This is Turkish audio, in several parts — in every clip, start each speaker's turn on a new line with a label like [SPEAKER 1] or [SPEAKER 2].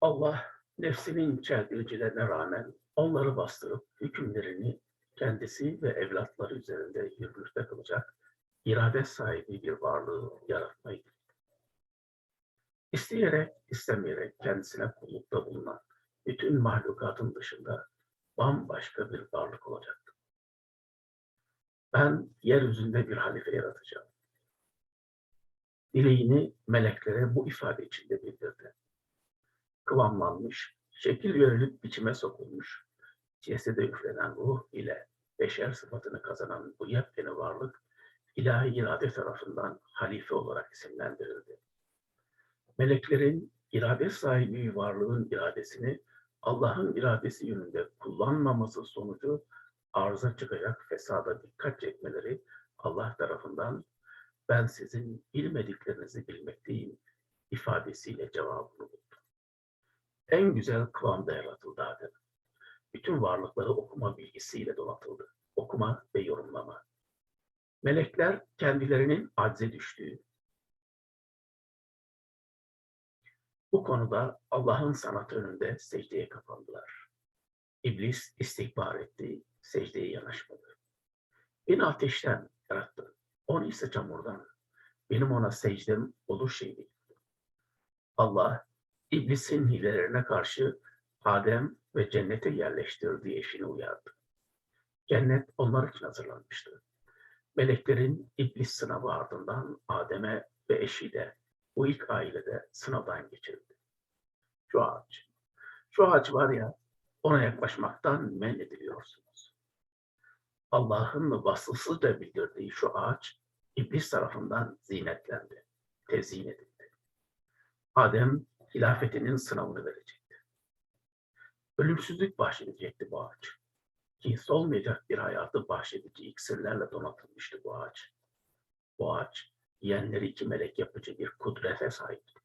[SPEAKER 1] Allah nefsinin çeldiricilerine rağmen onları bastırıp hükümlerini kendisi ve evlatları üzerinde yürürlükte kılacak irade sahibi bir varlığı yaratmayı İsteyerek, istemeyerek kendisine kullukta bulunan bütün mahlukatın dışında bambaşka bir varlık olacaktı. Ben yeryüzünde bir halife yaratacağım. Dileğini meleklere bu ifade içinde bildirdi. Kıvamlanmış, şekil verilip biçime sokulmuş, cesede üflenen ruh ile beşer sıfatını kazanan bu yepyeni varlık, ilahi irade tarafından halife olarak isimlendirildi. Meleklerin irade sahibi varlığın iradesini Allah'ın iradesi yönünde kullanmaması sonucu arıza çıkacak fesada dikkat çekmeleri Allah tarafından ben sizin bilmediklerinizi bilmekteyim ifadesiyle cevabını buldu. En güzel kıvamda yaratıldı Adem. Bütün varlıkları okuma bilgisiyle donatıldı. Okuma ve yorumlama. Melekler kendilerinin acze düştüğü, bu konuda Allah'ın sanatı önünde secdeye kapandılar. İblis istikbar etti, secdeye yanaşmadı. Beni ateşten yarattı, onu ise çamurdan. Benim ona secdem olur şey değil. Allah, iblisin hilelerine karşı Adem ve cennete yerleştirdiği eşini uyardı. Cennet onlar için hazırlanmıştı. Meleklerin iblis sınavı ardından Adem'e ve eşiyle bu ilk ailede sınavdan geçirildi. Şu ağaç. Şu ağaç var ya, ona yaklaşmaktan men ediliyorsunuz. Allah'ın vasıfsızca bildirdiği şu ağaç, iblis tarafından zinetlendi, tezyin edildi. Adem, hilafetinin sınavını verecekti. Ölümsüzlük bahşedecekti bu ağaç. Ki solmayacak bir hayatı bahşedici iksirlerle donatılmıştı bu ağaç. Bu ağaç, yiyenleri iki melek yapıcı bir kudrete sahipti.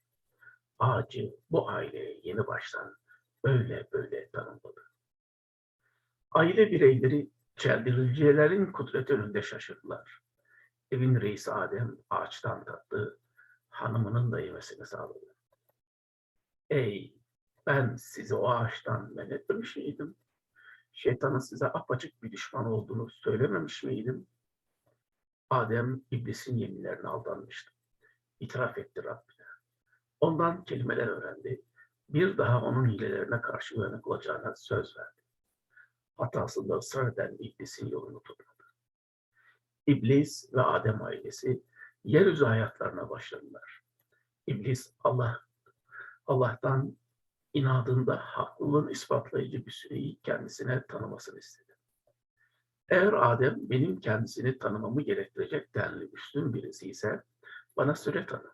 [SPEAKER 1] Ağacı bu aileye yeni baştan böyle böyle tanımladı. Aile bireyleri çeldiricilerin kudreti önünde şaşırdılar. Evin reisi Adem ağaçtan tattı, hanımının da yemesini sağladı. Ey ben sizi o ağaçtan men etmemiş miydim? Şeytanın size apaçık bir düşman olduğunu söylememiş miydim? Adem iblisin yeminlerine aldanmıştı. İtiraf etti Rabbine. Ondan kelimeler öğrendi. Bir daha onun hilelerine karşı uyanık olacağına söz verdi. Hatasında ısrar eden iblisin yolunu tutmadı. İblis ve Adem ailesi yeryüzü hayatlarına başladılar. İblis Allah Allah'tan inadında haklılığın ispatlayıcı bir süreyi kendisine tanımasını istedi. Eğer Adem benim kendisini tanımamı gerektirecek denli üstün birisi ise bana süre tanı.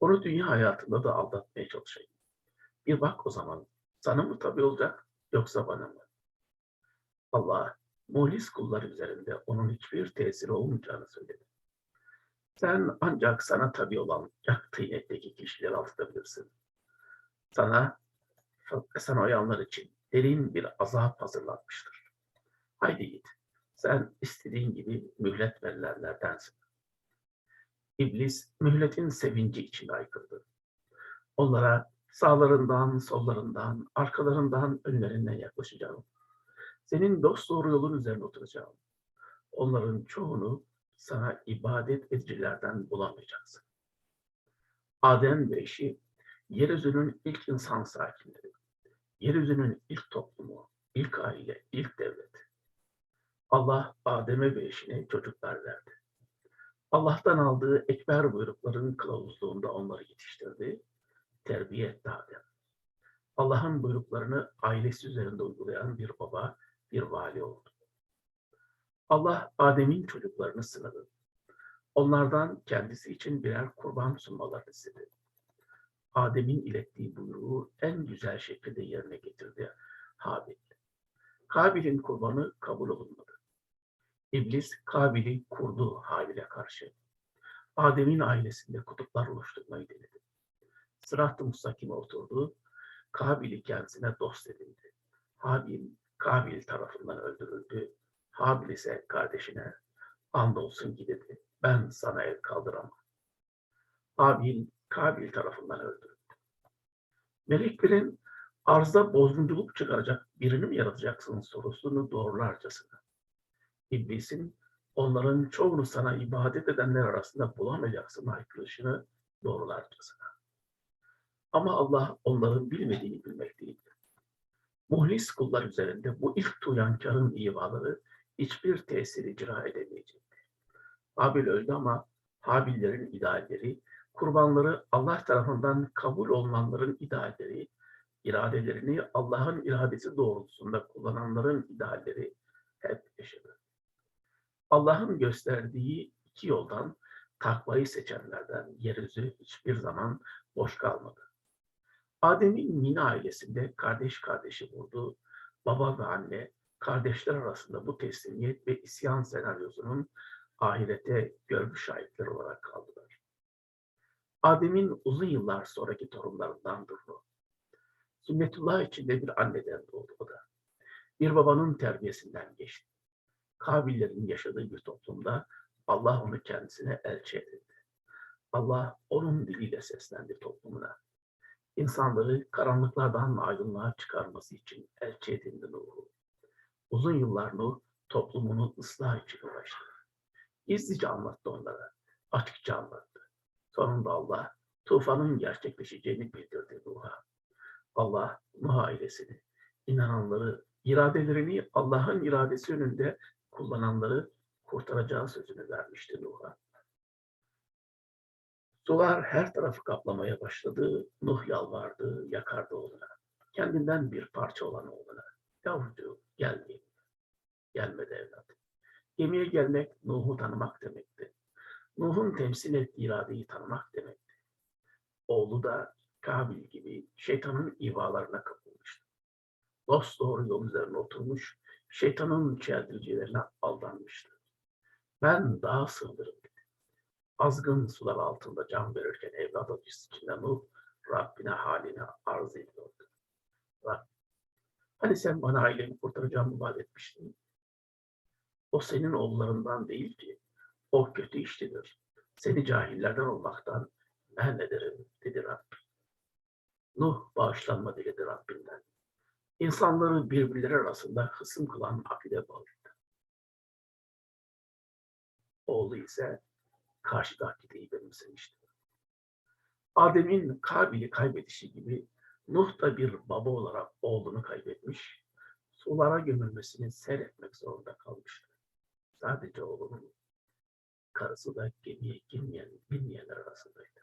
[SPEAKER 1] Onu dünya hayatında da aldatmaya çalışayım. Bir bak o zaman sana mı tabi olacak yoksa bana mı? Allah muhlis kullar üzerinde onun hiçbir tesiri olmayacağını söyledi. Sen ancak sana tabi olan yak tıynetteki kişileri aldatabilirsin. Sana sana uyanlar için derin bir azap hazırlanmıştır. Haydi git. Sen istediğin gibi mühlet verilenlerdensin. İblis mühletin sevinci içinde aykırdı. Onlara sağlarından, sollarından, arkalarından, önlerinden yaklaşacağım. Senin dost doğru yolun üzerine oturacağım. Onların çoğunu sana ibadet edicilerden bulamayacaksın. Adem ve eşi yeryüzünün ilk insan sakinleri, yeryüzünün ilk toplumu, ilk aile, ilk devlet. Allah Adem'e ve eşine çocuklar verdi. Allah'tan aldığı ekber buyrukların kılavuzluğunda onları yetiştirdi, terbiye etti Adem. Allah'ın buyruklarını ailesi üzerinde uygulayan bir baba, bir vali oldu. Allah Adem'in çocuklarını sınadı. Onlardan kendisi için birer kurban sunmalarını istedi. Adem'in ilettiği buyruğu en güzel şekilde yerine getirdi Habil. Kabil'in kurbanı kabul olunmadı. İblis Kabil'i kurdu Habil'e karşı. Adem'in ailesinde kutuplar oluşturmayı denedi. Sırat-ı Mustakim'e oturdu. Kabil'i kendisine dost edindi. Habil, Kabil tarafından öldürüldü. Habil ise kardeşine andolsun ki dedi. Ben sana el kaldıramam. Habil, Kabil tarafından öldürüldü. Meleklerin arzda bozgunculuk çıkaracak birini mi yaratacaksın sorusunu doğrularcasına. İblisin onların çoğunu sana ibadet edenler arasında bulamayacaksın haykırışını doğrularcasına. Ama Allah onların bilmediğini bilmekteydi. Muhlis kullar üzerinde bu ilk tuyankarın ivaları hiçbir tesir icra edemeyecekti. Habil öldü ama Habillerin idealleri, kurbanları Allah tarafından kabul olunanların idealleri, iradelerini Allah'ın iradesi doğrultusunda kullananların idealleri hep yaşadı. Allah'ın gösterdiği iki yoldan takvayı seçenlerden yeryüzü hiçbir zaman boş kalmadı. Adem'in Min ailesinde kardeş kardeşi vurdu. Baba ve anne kardeşler arasında bu teslimiyet ve isyan senaryosunun ahirete görgü şahitleri olarak kaldılar. Adem'in uzun yıllar sonraki torunlarındandır bu. Sünnetullah içinde bir anneden doğdu o da. Bir babanın terbiyesinden geçti. Kabillerin yaşadığı bir toplumda Allah onu kendisine elçi edildi. Allah onun diliyle seslendi toplumuna. İnsanları karanlıklardan aydınlığa çıkarması için elçi edildi Nuh'u. Uzun yıllar Nuh toplumunu ıslah için uğraştı. Gizlice anlattı onlara, açıkça anlattı. Sonunda Allah tufanın gerçekleşeceğini bildirdi Nuh'a. Allah Nuh ailesini, inananları, iradelerini Allah'ın iradesi önünde kullananları kurtaracağı sözünü vermişti Nuh'a. Sular her tarafı kaplamaya başladı. Nuh yalvardı, yakardı oğluna. Kendinden bir parça olan oğluna. Yavrucuğum gelmeyin. Gelmedi evlat. Gemiye gelmek Nuh'u tanımak demekti. Nuh'un temsil ettiği iradeyi tanımak demekti. Oğlu da Kabil gibi şeytanın ivalarına kapılmıştı. Dost doğru yol üzerine oturmuş, şeytanın çeldiricilerine aldanmıştı. Ben daha sığınırım dedi. Azgın sular altında can verirken evlat acısı içinde Nuh, Rabbine haline arz ediyordu. Rab, hani sen bana ailemi kurtaracağımı vaat etmiştin. O senin oğullarından değil ki. O kötü iştedir. Seni cahillerden olmaktan men ederim dedi Rabbim. Nuh bağışlanma diledi Rabbinden. İnsanları birbirleri arasında hısım kılan akide bağlıydı. Oğlu ise karşıda akideyi benimsemişti. Adem'in Kabil'i kaybedişi gibi Nuh da bir baba olarak oğlunu kaybetmiş, sulara gömülmesini seyretmek zorunda kalmıştı. Sadece oğlunun karısı da gemiye girmeyen, binmeyenler arasındaydı.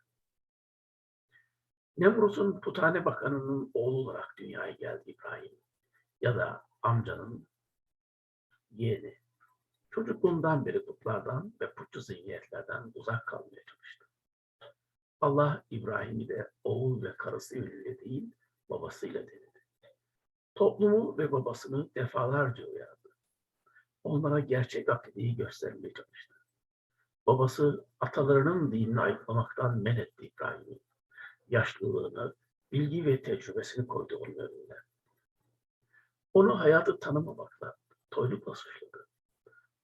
[SPEAKER 1] Nemrut'un Putane Bakanı'nın oğlu olarak dünyaya geldi İbrahim. Ya da amcanın yeğeni. Çocukluğundan beri putlardan ve putçu zihniyetlerden uzak kalmaya çalıştı. Allah İbrahim'i de oğul ve karısı yönüyle değil, babasıyla denedi. Toplumu ve babasını defalarca uyardı. Onlara gerçek akideyi göstermeye çalıştı. Babası atalarının dinini ayıplamaktan men etti İbrahim'i yaşlılığını, bilgi ve tecrübesini koydu onun önüne. Onu hayatı tanımamakla, toylukla suçladı.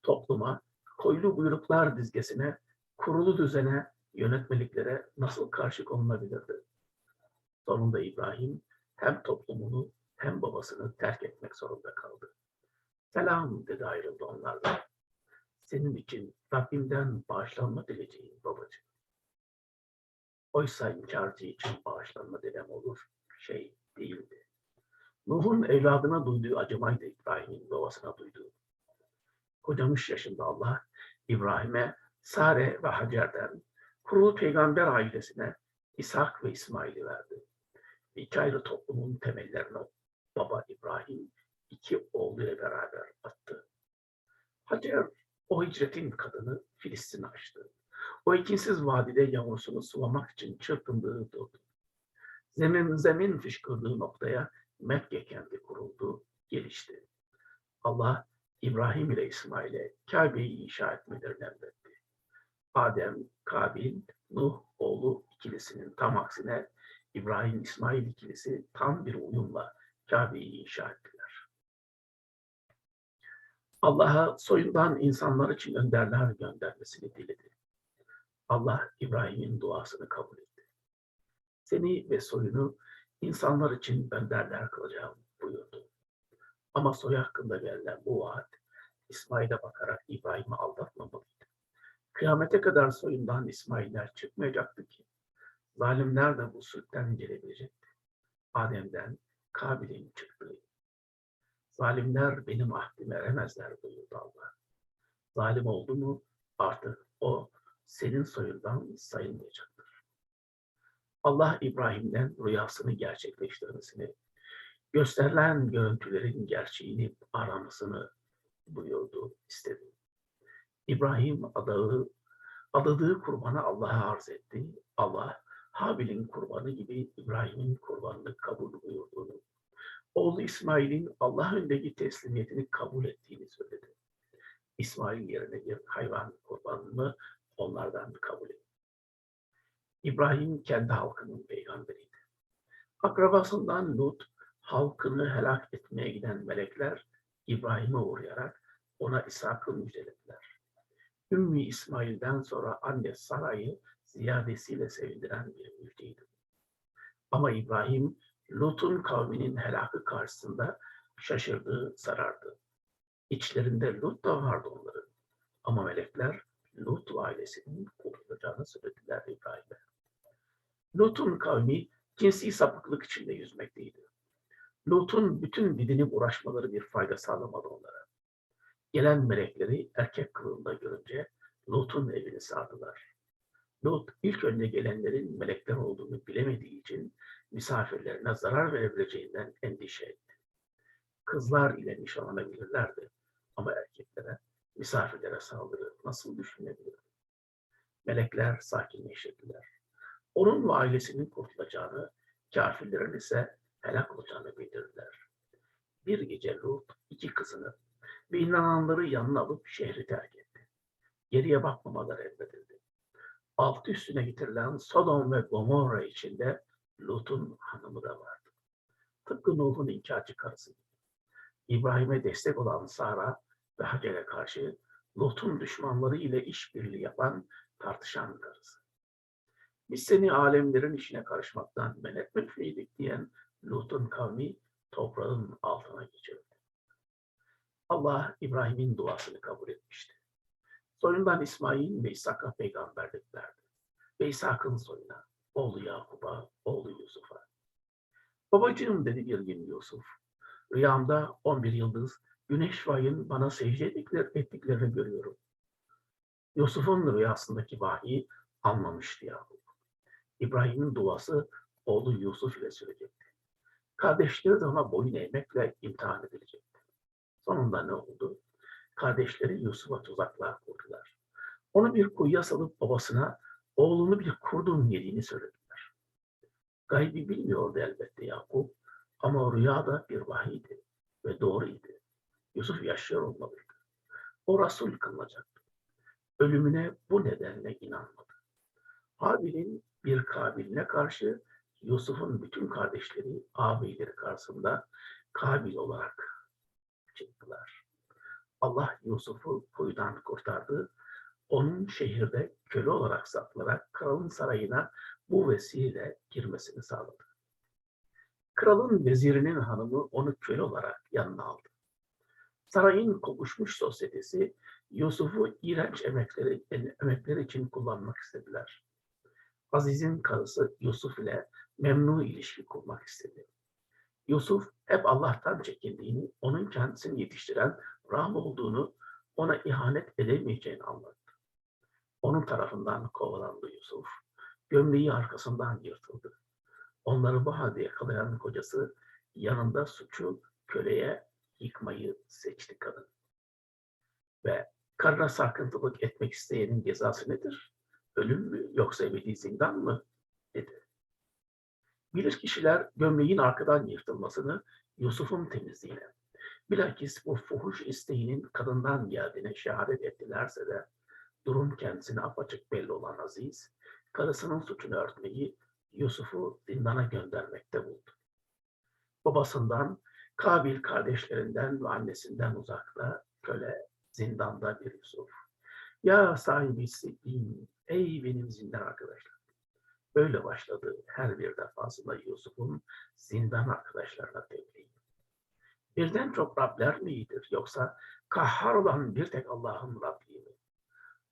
[SPEAKER 1] Topluma, koylu buyruklar dizgesine, kurulu düzene, yönetmeliklere nasıl karşı konulabilirdi? Sonunda İbrahim hem toplumunu hem babasını terk etmek zorunda kaldı. Selam dedi ayrıldı onlardan. Senin için Rabbimden bağışlanma dileyeceğim babacığım. Oysa inkarcı için bağışlanma dilem olur şey değildi. Nuh'un evladına duyduğu acımaydı İbrahim'in babasına duyduğu. Kocamış yaşında Allah İbrahim'e Sare ve Hacer'den kurulu peygamber ailesine İshak ve İsmail'i verdi. İki ayrı toplumun temellerini baba İbrahim iki oğluyla beraber attı. Hacer o hicretin kadını Filistin'i açtı. O ikinsiz vadide yavrusunu sulamak için çırpındığı durdu. Zemin zemin fışkırdığı noktaya Mekke kenti kuruldu, gelişti. Allah İbrahim ile İsmail'e Kabe'yi inşa etmelerini emretti. Adem, Kabil, Nuh oğlu ikilisinin tam aksine İbrahim İsmail ikilisi tam bir uyumla Kabe'yi inşa ettiler. Allah'a soyundan insanlar için önderler göndermesini diledi. Allah İbrahim'in duasını kabul etti. Seni ve soyunu insanlar için önderler kılacağım buyurdu. Ama soy hakkında verilen bu vaat İsmail'e bakarak İbrahim'i aldatmamalıydı. Kıyamete kadar soyundan İsmail'ler çıkmayacaktı ki. Zalimler de bu sütten gelebilecekti. Adem'den Kabil'in çıktığı. Zalimler benim ahdime eremezler buyurdu Allah. Zalim oldu mu artık o senin soyundan sayılmayacaktır. Allah İbrahim'den rüyasını gerçekleştirmesini, gösterilen görüntülerin gerçeğini aramasını buyurdu, istedi. İbrahim adağı, adadığı kurbanı Allah'a arz etti. Allah Habil'in kurbanı gibi İbrahim'in kurbanını kabul buyurduğunu, oğlu İsmail'in Allah önündeki teslimiyetini kabul ettiğini söyledi. İsmail yerine bir hayvan kurbanını onlardan kabul etti. İbrahim kendi halkının peygamberiydi. Akrabasından Lut, halkını helak etmeye giden melekler İbrahim'e uğrayarak ona İshak'ı müjdelediler. Ümmü İsmail'den sonra anne Sara'yı ziyadesiyle sevindiren bir müjdeydi. Ama İbrahim, Lut'un kavminin helakı karşısında şaşırdı, sarardı. İçlerinde Lut da vardı onların. Ama melekler Lut ailesinin kurtulacağını söylediler İbrahim'e. Lut'un kavmi cinsi sapıklık içinde yüzmekteydi. Lut'un bütün didinip uğraşmaları bir fayda sağlamadı onlara. Gelen melekleri erkek kılığında görünce Lut'un evini sardılar. Lut ilk önce gelenlerin melekler olduğunu bilemediği için misafirlerine zarar verebileceğinden endişe etti. Kızlar ile nişanlanabilirlerdi ama erkeklere, misafirlere saldırı nasıl düşünebilirdi? Melekler sakinleştirdiler. Onun ve ailesinin kurtulacağını, kafirlerin ise helak olacağını bildirdiler. Bir gece Lut iki kızını ve inananları yanına alıp şehri terk etti. Geriye bakmamaları emredildi. Altı üstüne getirilen Sodom ve Gomorra içinde Lut'un hanımı da vardı. Tıpkı Nuh'un inkarcı karısı gibi. İbrahim'e destek olan Sara ve Hacer'e karşı Lut'un düşmanları ile işbirliği yapan tartışan karısı. Biz seni alemlerin işine karışmaktan men etmek miydik diyen Lut'un kavmi toprağın altına geçirdi. Allah İbrahim'in duasını kabul etmişti. Soyundan İsmail ve İshak'a peygamberlik verdi. Ve İshak'ın soyuna, oğlu Yakub'a, oğlu Yusuf'a. Babacığım dedi bir gün Yusuf. Rüyamda 11 yıldız, güneş ve ayın bana secde ettikler, ettiklerini görüyorum. Yusuf'un rüyasındaki vahiy almamıştı Yakup. İbrahim'in duası oğlu Yusuf ile sürecekti. Kardeşleri de ona boyun eğmekle imtihan edilecekti. Sonunda ne oldu? Kardeşleri Yusuf'a tuzaklar kurdular. Onu bir kuyuya salıp babasına oğlunu bir kurdun yediğini söylediler. Gaybi bilmiyordu elbette Yakup ama rüyada bir vahiydi ve doğruydu. Yusuf yaşıyor olmalıydı. O Resul kılınacaktı. Ölümüne bu nedenle inanmadı. Habil'in bir Kabil'ine karşı Yusuf'un bütün kardeşleri, ağabeyleri karşısında Kabil olarak çıktılar. Allah Yusuf'u kuyudan kurtardı. Onun şehirde köle olarak satılarak kralın sarayına bu vesile girmesini sağladı. Kralın vezirinin hanımı onu köle olarak yanına aldı. Sarayın kokuşmuş sosyetesi Yusuf'u iğrenç emekleri, emekleri için kullanmak istediler. Aziz'in karısı Yusuf ile memnun ilişki kurmak istedi. Yusuf hep Allah'tan çekindiğini, onun kendisini yetiştiren Ram olduğunu, ona ihanet edemeyeceğini anlattı. Onun tarafından kovalandı Yusuf. Gömleği arkasından yırtıldı. Onları bu halde yakalayan kocası yanında suçu köleye yıkmayı seçti kadın. Ve karına sarkıntılık etmek isteyenin cezası nedir? Ölüm mü yoksa ebedi zindan mı? dedi. Bilir kişiler gömleğin arkadan yırtılmasını Yusuf'un temizliğine, bilakis bu fuhuş isteğinin kadından geldiğine şehadet ettilerse de durum kendisine apaçık belli olan Aziz, karısının suçunu örtmeyi Yusuf'u zindana göndermekte buldu. Babasından, Kabil kardeşlerinden ve annesinden uzakta, köle, zindanda bir Yusuf. Ya sahibi Siddin, ey benim zindan arkadaşlar. Böyle başladı her bir defasında Yusuf'un zindan arkadaşlarına tebliğ. Birden çok Rabler mi iyidir yoksa kahhar olan bir tek Allah'ın Rabbi?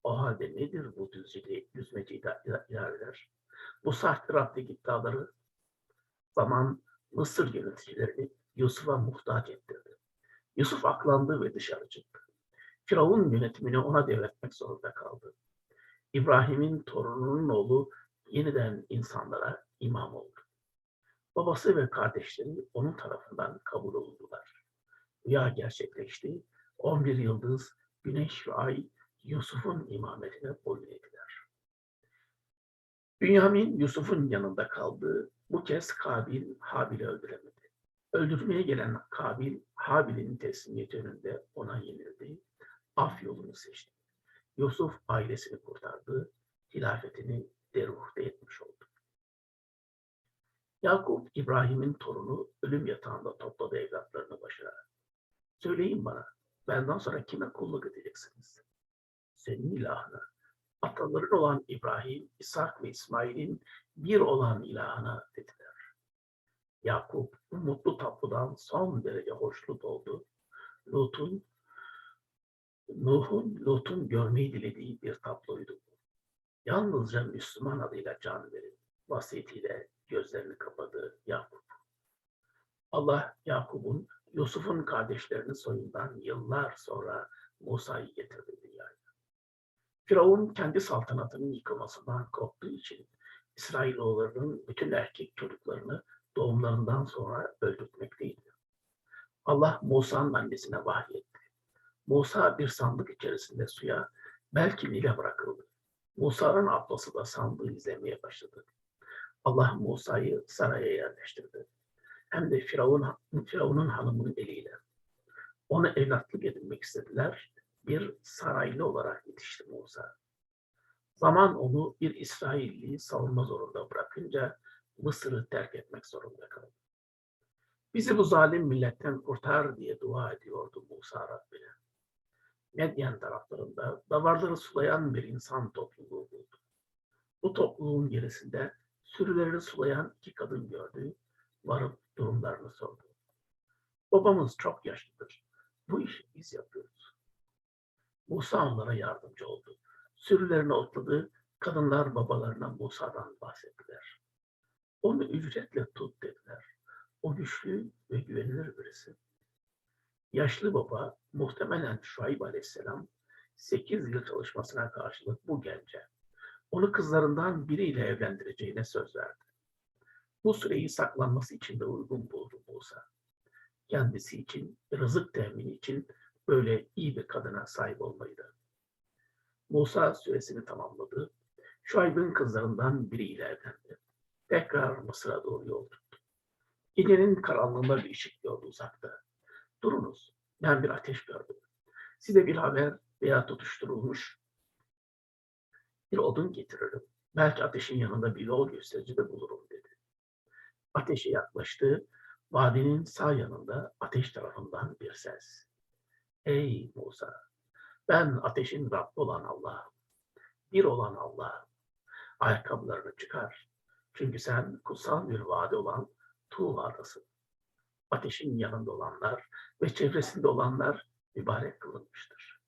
[SPEAKER 1] O halde nedir bu düzceli, düzmeci idareler? Bu sahte iddiaları zaman Mısır yöneticilerini Yusuf'a muhtaç ettirdi. Yusuf aklandı ve dışarı çıktı. Firavun yönetimini ona devretmek zorunda kaldı. İbrahim'in torununun oğlu yeniden insanlara imam oldu. Babası ve kardeşleri onun tarafından kabul oldular. Rüya gerçekleşti. 11 yıldız, güneş ve ay Yusuf'un imametine boyun eğdiler. Bünyamin Yusuf'un yanında kaldı. Bu kez Kabil Habil'i öldüremedi. Öldürmeye gelen Kabil Habil'in teslimiyeti önünde ona yenildi. Af yolunu seçti. Yusuf ailesini kurtardı. Hilafetini deruhte etmiş oldu. Yakup İbrahim'in torunu ölüm yatağında topladı evlatlarını başına. Söyleyin bana, benden sonra kime kulluk edeceksiniz? Senin ilahına, ataların olan İbrahim, İshak ve İsmail'in bir olan ilahına dediler. Yakup bu mutlu tablodan son derece hoşnut oldu. Lut'un Nuh'un Lut'un görmeyi dilediği bir tabloydu. Yalnızca Müslüman adıyla can verin. Vasiyetiyle gözlerini kapadı Yakup. Allah Yakup'un Yusuf'un kardeşlerinin soyundan yıllar sonra Musa'yı getirdi. Firavun kendi saltanatının yıkılmasından korktuğu için İsrailoğullarının bütün erkek çocuklarını doğumlarından sonra öldürtmekteydi. Allah Musa'nın annesine vahyetti. Musa bir sandık içerisinde suya belki Nil'e bırakıldı. Musa'nın ablası da sandığı izlemeye başladı. Allah Musa'yı saraya yerleştirdi. Hem de Firavun, Firavun'un hanımının eliyle. Onu evlatlık edinmek istediler. Bir saraylı olarak yetişti Musa. Zaman onu bir İsrailliyi savunma zorunda bırakınca Mısır'ı terk etmek zorunda kaldı. Bizi bu zalim milletten kurtar diye dua ediyordu Musa Rabbine. Medyen taraflarında davarları sulayan bir insan topluluğu buldu. Bu topluluğun gerisinde sürülerini sulayan iki kadın gördü, varıp durumlarını sordu. Babamız çok yaşlıdır. Bu işi biz yapıyoruz. Musa onlara yardımcı oldu. Sürülerini otladı, kadınlar babalarına Musa'dan bahsettiler. Onu ücretle tut dediler. O güçlü ve güvenilir birisi. Yaşlı baba muhtemelen Şuayb Aleyhisselam 8 yıl çalışmasına karşılık bu gence onu kızlarından biriyle evlendireceğine söz verdi. Bu süreyi saklanması için de uygun buldu Musa. Kendisi için, rızık temini için böyle iyi bir kadına sahip olmaydı. Musa süresini tamamladı. Şuayb'ın kızlarından biriyle evlendi. Tekrar Mısır'a doğru yol tuttu. Gecenin karanlığında bir ışık gördü uzakta. Durunuz, ben bir ateş gördüm. Size bir haber veya tutuşturulmuş bir odun getiririm. Belki ateşin yanında bir yol gösterici de bulurum dedi. Ateşe yaklaştı. Vadinin sağ yanında ateş tarafından bir ses. Ey Musa! Ben ateşin Rabbi olan Allah'ım. Bir olan Allah'ım. Ayakkabılarını çıkar. Çünkü sen kutsal bir vade olan Tuğla'dasın. Ateşin yanında olanlar ve çevresinde olanlar mübarek kılınmıştır.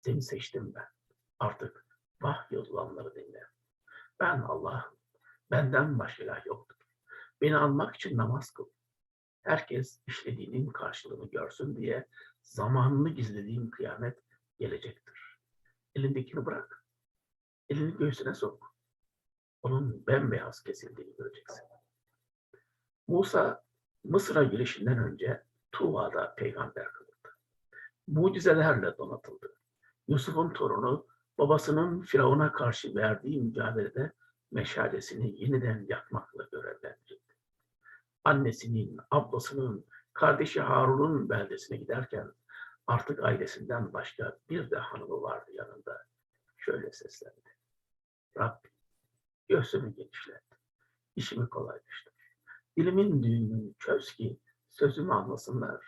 [SPEAKER 1] Seni seçtim ben. Artık vahyolulanları dinle. Ben Allah'ım. Benden başka ilah yoktur. Beni almak için namaz kıl. Herkes işlediğinin karşılığını görsün diye zamanını gizlediğim kıyamet gelecektir. Elindekini bırak. Elini göğsüne sok. Onun bembeyaz kesildiğini göreceksin. Musa Mısır'a girişinden önce Tuva'da peygamber kılındı. Mucizelerle donatıldı. Yusuf'un torunu babasının Firavun'a karşı verdiği mücadelede meşalesini yeniden yakmakla görevlendirildi. Annesinin, ablasının, kardeşi Harun'un beldesine giderken artık ailesinden başka bir de hanımı vardı yanında. Şöyle seslendi. Rabbim göğsümü genişlet, işimi kolaylaştır. Dilimin düğümünü çöz ki sözümü anlasınlar.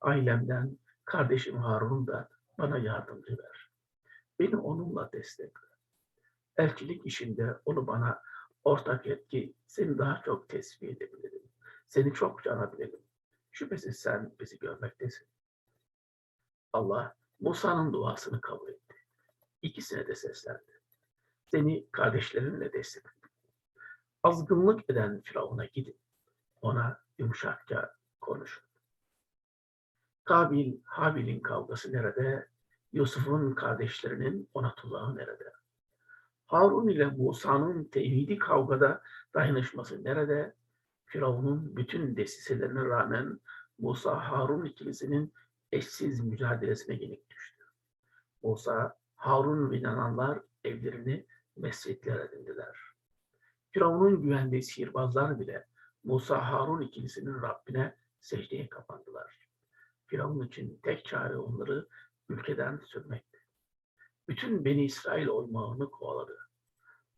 [SPEAKER 1] Ailemden kardeşim Harun da bana yardımcı ver. Beni onunla destekle. Elçilik işinde onu bana Ortak etki seni daha çok tesbih edebilirim. Seni çok canabilirim. Şüphesiz sen bizi görmektesin. Allah Musa'nın duasını kabul etti. İkisine de seslendi. Seni kardeşlerinle destekledim. Azgınlık eden Firavun'a gidin. Ona yumuşakça konuşun. Kabil, Habil'in kavgası nerede? Yusuf'un kardeşlerinin ona tuzağı nerede? Harun ile Musa'nın tevhidi kavgada dayanışması nerede? Firavun'un bütün desiselerine rağmen Musa Harun ikilisinin eşsiz mücadelesine yenik düştü. Musa, Harun ve inananlar evlerini mescitler edindiler. Firavun'un güvendiği sihirbazlar bile Musa Harun ikilisinin Rabbine secdeye kapandılar. Firavun için tek çare onları ülkeden sürmekti. Bütün Beni İsrail oymağını kovaladı.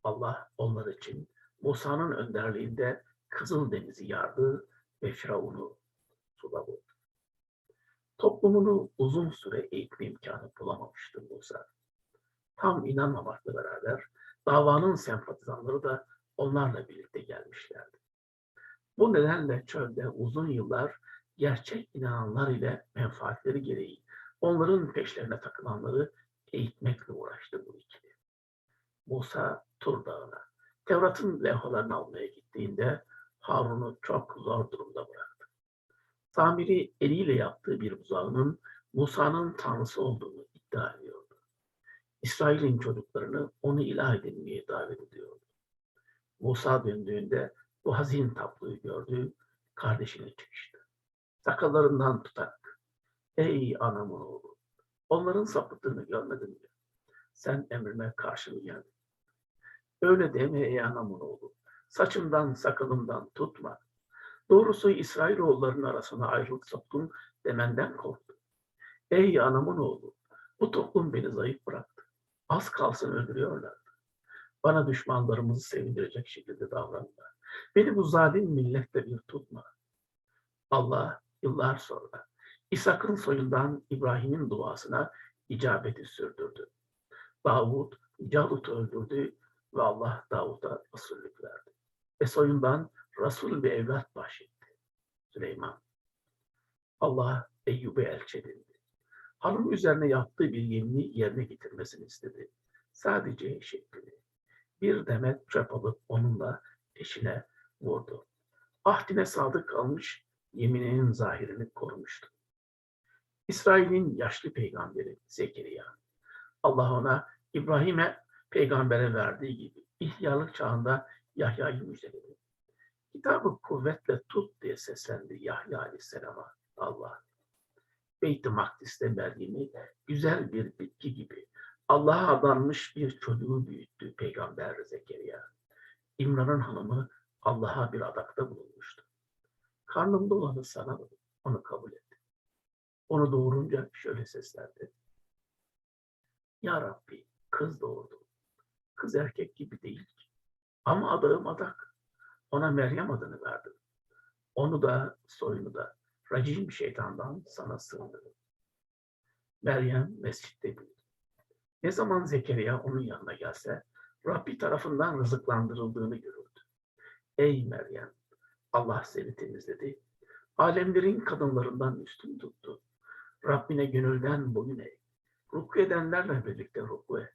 [SPEAKER 1] Allah onlar için Musa'nın önderliğinde Kızıl Deniz'i yardı ve Firavun'u suda buldu. Toplumunu uzun süre eğitme imkanı bulamamıştı Musa. Tam inanmamakla beraber davanın sempatizanları da onlarla birlikte gelmişlerdi. Bu nedenle çölde uzun yıllar gerçek inananlar ile menfaatleri gereği onların peşlerine takılanları eğitmekle uğraştı bu ikili. Musa Tur Dağı'na, Tevrat'ın levhalarını almaya gittiğinde Harun'u çok zor durumda bıraktı. Samiri eliyle yaptığı bir buzağının Musa'nın tanrısı olduğunu iddia ediyordu. İsrail'in çocuklarını onu ilah edinmeye davet ediyordu. Musa döndüğünde bu hazin tabloyu gördü, kardeşine çıkıştı. Sakallarından tutarak, ey anamın oğlu, onların sapıttığını görmedin mi? Sen emrime karşı mı geldin? Öyle deme ey anamın oğlu. Saçımdan sakalımdan tutma. Doğrusu İsrailoğullarının arasına ayrılık soktun demenden korktum. Ey anamın oğlu, bu toplum beni zayıf bıraktı. Az kalsın öldürüyorlardı. Bana düşmanlarımızı sevindirecek şekilde davranma. Beni bu zalim milletle bir tutma. Allah yıllar sonra İshak'ın soyundan İbrahim'in duasına icabeti sürdürdü. Davud Calut'u öldürdü ve Allah Davud'a Resullük verdi. Ve soyundan Resul bir evlat bahşetti. Süleyman. Allah Eyyub'e elçi. Hanım üzerine yaptığı bir yemini yerine getirmesini istedi. Sadece şeklini. Bir demet çöp alıp onunla eşine vurdu. Ahdine sadık kalmış, yemininin zahirini korumuştu. İsrail'in yaşlı peygamberi Zekeriya. Allah ona İbrahim'e peygambere verdiği gibi ihtiyarlık çağında Yahya'yı müjdeledi. Kitabı kuvvetle tut diye seslendi Yahya Aleyhisselam'a Allah. Beyt-i Makdis'te Meryem'i güzel bir bitki gibi Allah'a adanmış bir çocuğu büyüttü Peygamber Zekeriya. İmran'ın hanımı Allah'a bir adakta bulunmuştu. Karnımda olanı sana onu kabul et. Onu doğurunca şöyle seslendi. Ya Rabbi kız doğurdu. Kız erkek gibi değil ki. Ama adağım adak. Ona Meryem adını verdim. Onu da soyunu da racim şeytandan sana sığındırdım. Meryem mescitte büyüdü. Ne zaman Zekeriya onun yanına gelse Rabbi tarafından rızıklandırıldığını görürdü. Ey Meryem! Allah seni temizledi. Alemlerin kadınlarından üstün tuttu. Rabbine gönülden boyun eğ. Ruku edenlerle birlikte ruku et.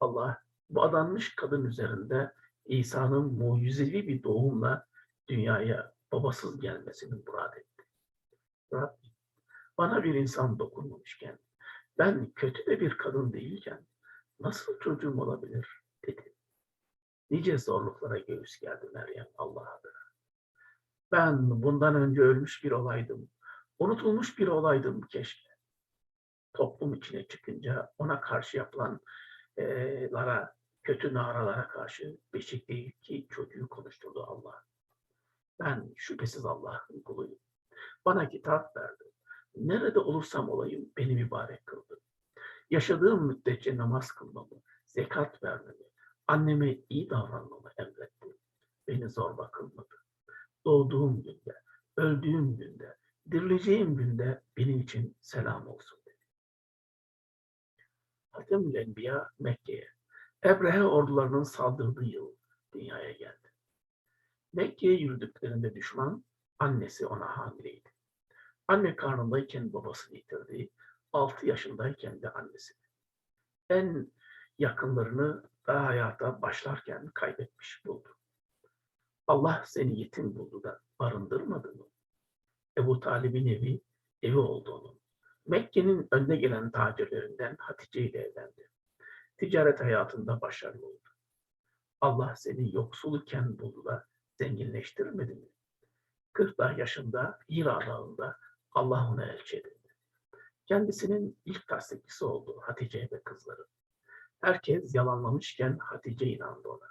[SPEAKER 1] Allah bu adanmış kadın üzerinde İsa'nın mucizevi bir doğumla dünyaya babasız gelmesini murad etti. Rabbim bana bir insan dokunmamışken, ben kötü de bir kadın değilken nasıl çocuğum olabilir dedi. Nice zorluklara göğüs geldi Meryem Allah adına. Ben bundan önce ölmüş bir olaydım, unutulmuş bir olaydım keşke. Toplum içine çıkınca ona karşı yapılanlara, kötü naralara karşı beşik değil ki çocuğu konuşturdu Allah. Ben şüphesiz Allah'ın kuluyum. Bana kitap verdi. Nerede olursam olayım beni mübarek kıldı. Yaşadığım müddetçe namaz kılmamı, zekat vermemi, anneme iyi davranmamı emretti. Beni zorba kılmadı. Doğduğum günde, öldüğüm günde, dirileceğim günde benim için selam olsun. Hatemül Enbiya Mekke'ye Ebrehe ordularının saldırdığı yıl dünyaya geldi. Mekke'ye yürüdüklerinde düşman, annesi ona hamileydi. Anne karnındayken babasını yitirdi, 6 yaşındayken de annesini. En yakınlarını daha hayata başlarken kaybetmiş buldu. Allah seni yetim buldu da barındırmadı mı? Ebu Talib'in evi, evi oldu onun. Mekke'nin önde gelen tacirlerinden Hatice ile evlendi. Ticaret hayatında başarılı oldu. Allah seni yoksul iken buldu da zenginleştirmedi mi? 40 yaşında Hira Dağı'nda Allah onu elçi edildi. Kendisinin ilk tasdikçisi oldu Hatice ve kızları. Herkes yalanlamışken Hatice inandı ona.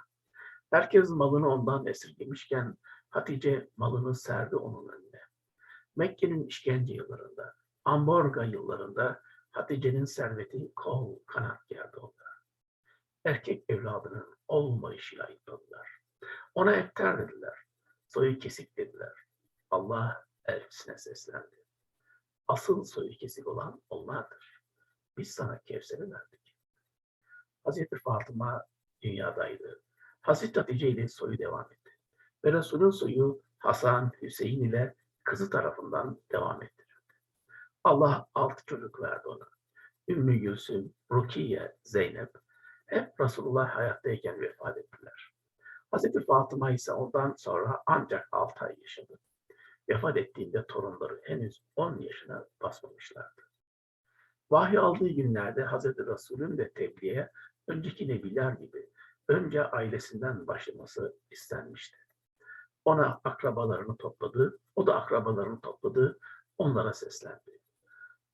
[SPEAKER 1] Herkes malını ondan esirgemişken Hatice malını serdi onun önüne. Mekke'nin işkence yıllarında, Amborga yıllarında Hatice'nin serveti kol kanat gerdi onlara. Erkek evladının olmayışıyla ayıpladılar. Ona ekter dediler. Soyu kesik dediler. Allah elçisine seslendi. Asıl soyu kesik olan onlardır. Biz sana Kevser'i verdik. Hazreti Fatıma dünyadaydı. Hazreti Hatice ile soyu devam etti. Ve Resul'ün soyu Hasan, Hüseyin ile kızı tarafından devam ettirildi. Allah altı çocuk verdi ona. Ümmü Gülsüm, Rukiye, Zeynep hep Resulullah hayattayken vefat ettiler. Hazreti Fatıma ise ondan sonra ancak 6 ay yaşadı. Vefat ettiğinde torunları henüz 10 yaşına basmamışlardı. Vahiy aldığı günlerde Hazreti Resul'ün de tebliğe önceki nebiler gibi önce ailesinden başlaması istenmişti. Ona akrabalarını topladı, o da akrabalarını topladı, onlara seslendi.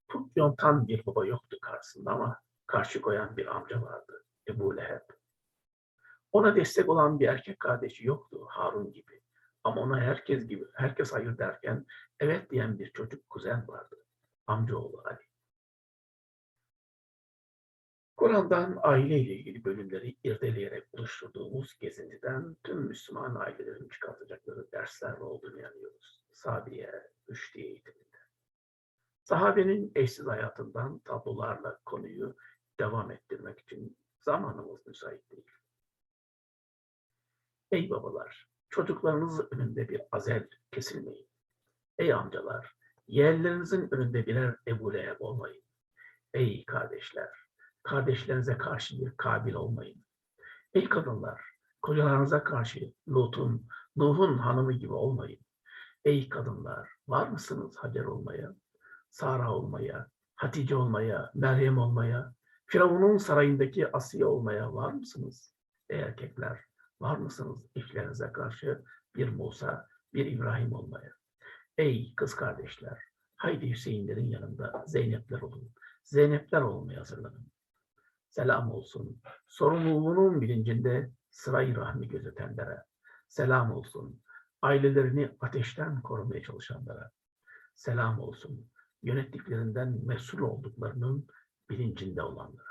[SPEAKER 1] Put yontan bir baba yoktu karşısında ama karşı koyan bir amca vardı, Ebu Leheb. Ona destek olan bir erkek kardeşi yoktu, Harun gibi. Ama ona herkes gibi, herkes hayır derken evet diyen bir çocuk kuzen vardı, amcaoğlu Ali. Kur'an'dan aile ile ilgili bölümleri irdeleyerek oluşturduğumuz gezintiden tüm Müslüman ailelerin çıkartacakları dersler olduğunu inanıyoruz. Sabiye, Rüşdiye eğitiminde. Sahabenin eşsiz hayatından tablolarla konuyu devam ettirmek için zamanımız müsait değil. Ey babalar, çocuklarınız önünde bir azel kesilmeyin. Ey amcalar, yeğenlerinizin önünde birer Ebu Leheb olmayın. Ey kardeşler, kardeşlerinize karşı bir kabil olmayın. Ey kadınlar, kocalarınıza karşı Lut'un, Nuh'un hanımı gibi olmayın. Ey kadınlar, var mısınız Hacer olmaya, Sara olmaya, Hatice olmaya, Meryem olmaya, Firavun'un sarayındaki Asiye olmaya var mısınız? Ey erkekler, var mısınız eşlerinize karşı bir Musa, bir İbrahim olmaya? Ey kız kardeşler, haydi Hüseyinlerin yanında Zeynepler olun. Zeynepler olmaya hazırlanın. Selam olsun. Sorumluluğunun bilincinde sırayı rahmi gözetenlere. Selam olsun. Ailelerini ateşten korumaya çalışanlara. Selam olsun. Yönettiklerinden mesul olduklarının bilincinde olanlara.